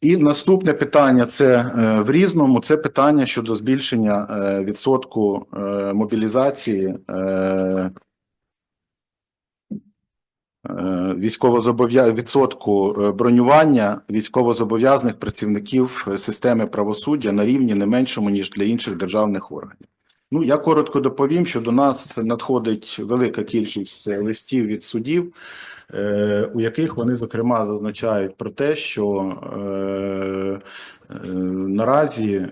І наступне питання це е, в різному. Це питання щодо збільшення е, відсотку е, мобілізації е, відсотку бронювання військовозобов'язаних працівників системи правосуддя на рівні не меншому ніж для інших державних органів. Ну я коротко доповім, що до нас надходить велика кількість листів від судів. Е, У яких вони зокрема зазначають про те, що е, е, наразі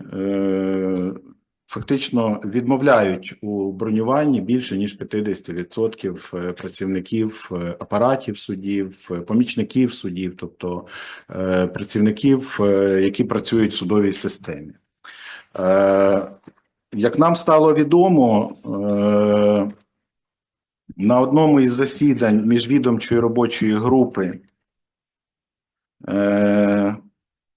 фактично відмовляють у бронюванні більше ніж 50% е, працівників апаратів судів, помічників судів, тобто працівників, які працюють в судовій системі. Як нам стало відомо, на одному із засідань міжвідомчої робочої групи е,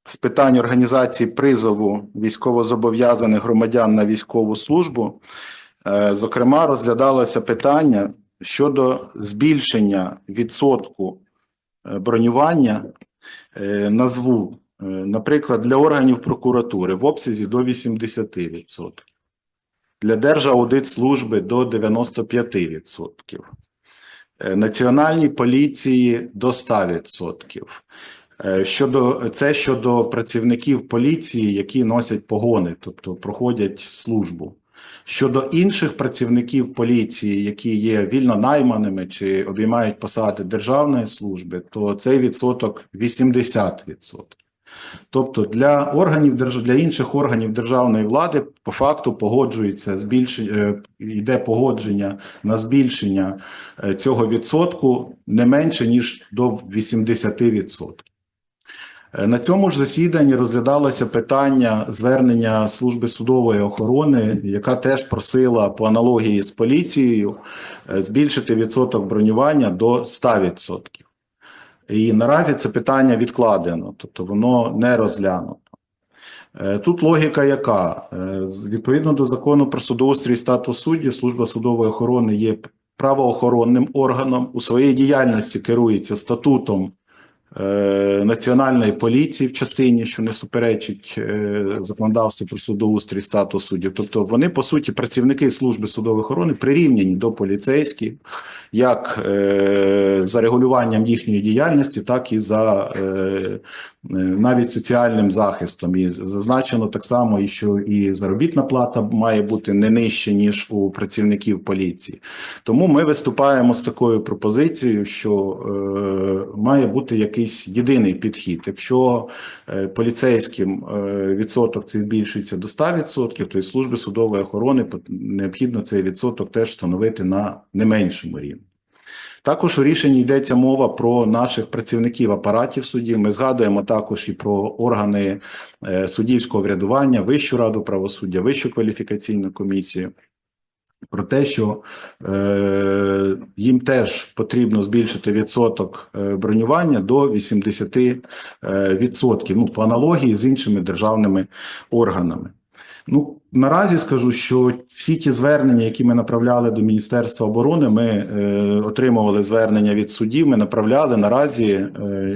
з питань організації призову військовозобов'язаних громадян на військову службу, е, зокрема, розглядалося питання щодо збільшення відсотку е, бронювання е, назву, е, наприклад, для органів прокуратури в обсязі до 80%, для Держаудитслужби до 95%, е, Національній поліції до 100%. Е, Щодо це щодо працівників поліції, які носять погони, тобто проходять службу. Щодо інших працівників поліції, які є вільно найманими чи обіймають посади державної служби, то цей відсоток 80%. Тобто для органів для інших органів державної влади по факту погоджується збільшення, йде погодження на збільшення е, цього відсотку не менше ніж до 80%. Е, На цьому ж засіданні розглядалося питання звернення служби судової охорони, яка теж просила по аналогії з поліцією е, збільшити відсоток бронювання до 100%. І наразі це питання відкладено, тобто воно не розглянуто. Е, Тут логіка яка? Е, Відповідно до закону про судоустрій і статус суддів, служба судової охорони є правоохоронним органом. У своїй діяльності керується статутом Національної поліції в частині, що не суперечить е, законодавству про судоустрій статус суддів. Тобто вони, по суті, працівники служби судової охорони прирівняні до поліцейських, як е, за регулюванням їхньої діяльності, так і за е, е, навіть соціальним захистом. І зазначено так само, що і заробітна плата має бути не нижче, ніж у працівників поліції. Тому ми виступаємо з такою пропозицією, що е, має бути якийсь єдиний підхід. Якщо е, поліцейським е, відсоток цей збільшується до 100%, то і служби судової охорони необхідно цей відсоток теж встановити на не меншому рівні. Також у рішенні йдеться мова про наших працівників апаратів судів. Ми згадуємо також і про органи е, суддівського врядування, Вищу раду правосуддя, Вищу кваліфікаційну комісію. Про те, що е, їм теж потрібно збільшити відсоток е, бронювання до 80%, е, відсотків, ну, по аналогії з іншими державними органами. Ну, наразі скажу, що всі ті звернення, які ми направляли до Міністерства оборони, ми е, отримували звернення від судів. Ми направляли. Наразі е,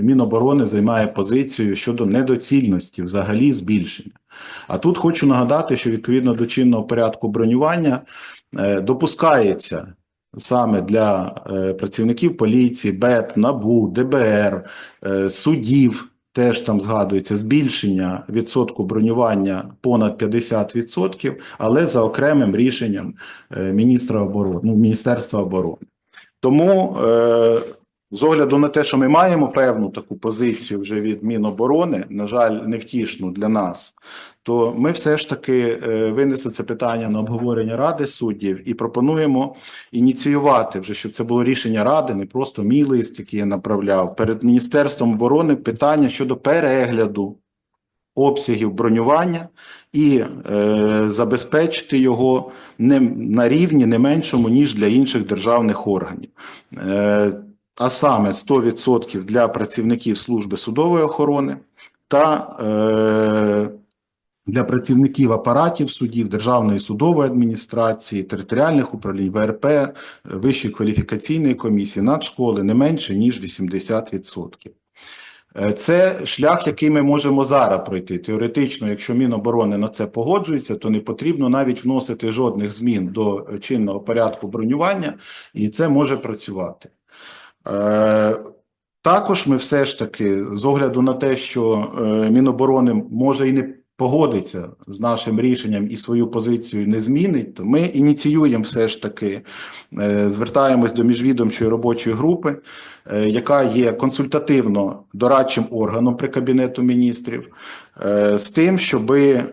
Міноборони займає позицію щодо недоцільності взагалі збільшення. А тут хочу нагадати, що відповідно до чинного порядку бронювання е, допускається саме для е, працівників поліції, БЕП, НАБУ, ДБР, е, суддів. Теж там згадується збільшення відсотку бронювання понад 50%, але за окремим рішенням е, міністра оборони, ну, Міністерства оборони. Тому е, з огляду на те, що ми маємо певну таку позицію вже від Міноборони, на жаль, невтішну для нас, то ми все ж таки е, винесли це питання на обговорення Ради суддів і пропонуємо ініціювати вже, щоб це було рішення Ради, не просто мій лист, який я направляв перед Міністерством оборони питання щодо перегляду обсягів бронювання і е, забезпечити його не на рівні не меншому ніж для інших державних органів. Е, а саме 100% для працівників служби судової охорони та е, для працівників апаратів судів, Державної судової адміністрації, територіальних управлінь, ВРП, Вищої кваліфікаційної комісії, нацшколи не менше ніж 80%. Е, Це шлях, який ми можемо зараз пройти. Теоретично, якщо Міноборони на це погоджується, то не потрібно навіть вносити жодних змін до е, чинного порядку бронювання, і це може працювати. Е, Також ми все ж таки, з огляду на те, що е, Міноборони може і не погодиться з нашим рішенням і свою позицію не змінить, то ми ініціюємо все ж таки, е, звертаємось до міжвідомчої робочої групи, яка є консультативно дорадчим органом при Кабінету міністрів, з тим, щоби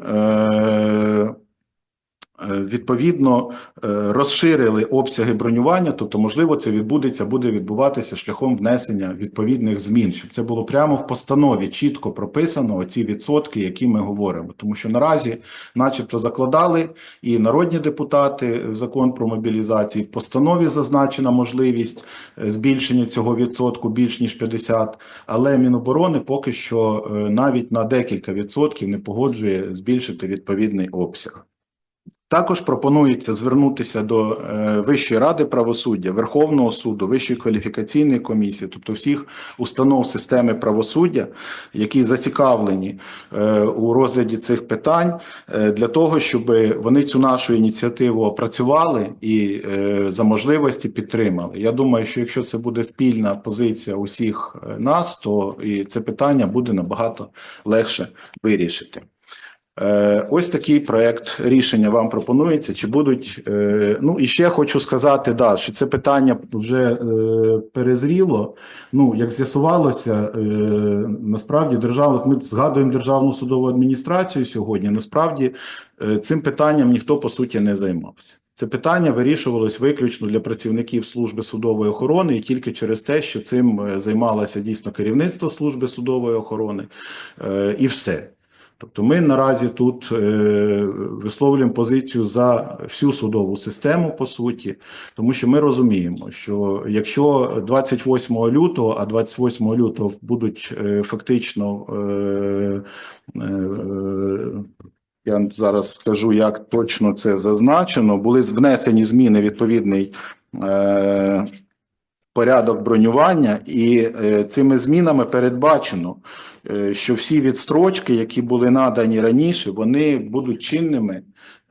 Відповідно, е, розширили обсяги бронювання, тобто, можливо, це відбудеться, буде відбуватися шляхом внесення відповідних змін, щоб це було прямо в постанові чітко прописано ці відсотки, які ми говоримо. Тому що наразі, начебто, закладали і народні депутати в закон про мобілізацію, в постанові зазначена можливість е, збільшення цього відсотку більш ніж 50, але Міноборони поки що е, навіть на декілька відсотків не погоджує збільшити відповідний обсяг. Також пропонується звернутися до е, Вищої ради правосуддя, Верховного суду, Вищої кваліфікаційної комісії, тобто всіх установ системи правосуддя, які зацікавлені е, у розгляді цих питань, е, для того, щоб вони цю нашу ініціативу опрацювали і за можливості підтримали. Я думаю, що якщо це буде спільна позиція усіх нас, то і це питання буде набагато легше вирішити. Е, Ось такий проект рішення вам пропонується. Чи будуть е, ну і ще хочу сказати, да, що це питання вже е, перезріло. Ну як з'ясувалося, насправді держава, от ми згадуємо державну судову адміністрацію сьогодні. Насправді цим питанням ніхто по суті не займався. Це питання вирішувалось виключно для працівників служби судової охорони і тільки через те, що цим займалося дійсно керівництво служби судової охорони, і все. Тобто ми наразі тут е, висловлюємо позицію за всю судову систему, по суті, тому що ми розуміємо, що якщо 28 лютого, а 28 лютого будуть е, фактично, е, я зараз скажу, як точно це зазначено, були внесені зміни відповідний. Порядок бронювання, і е, цими змінами передбачено, е, що всі відстрочки, які були надані раніше, вони будуть чинними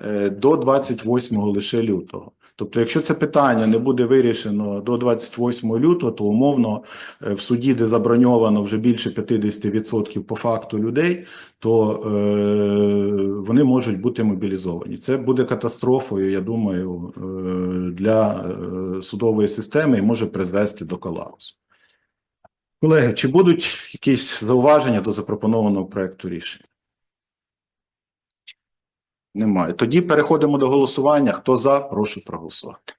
е, до 28 лише лютого. Тобто, якщо це питання не буде вирішено до 28 лютого, то умовно е, в суді, де заброньовано вже більше 50% по факту людей, то е, вони можуть бути мобілізовані. Це буде катастрофою, я думаю, е, для е, судової системи і може призвести до колапсу. Колеги, чи будуть якісь зауваження до запропонованого проекту рішення? Немає. Тоді переходимо до голосування. Хто за, прошу проголосувати.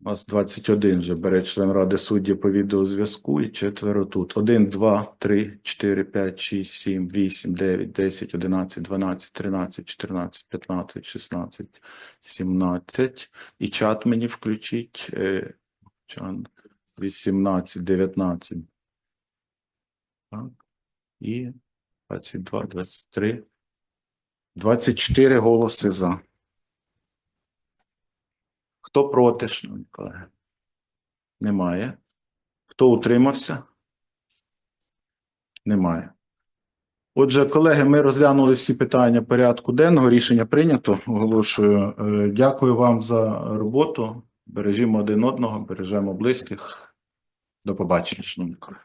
У нас 21 вже бере член Ради суддів по відеозв'язку і четверо тут. 1, 2, 3, 4, 5, 6, 7, 8, 9, 10, 11, 12, 13, 14, 15, 16, 17. І чат мені включіть. Е, чан 18, 19. Так. І 22, 23. 24 голоси за. Хто проти, шановні колеги? Немає. Хто утримався? Немає. Отже, колеги, ми розглянули всі питання порядку денного. Рішення прийнято. Оголошую. Е, Дякую вам за роботу. Бережімо один одного, бережемо близьких. До побачення, шановні колеги.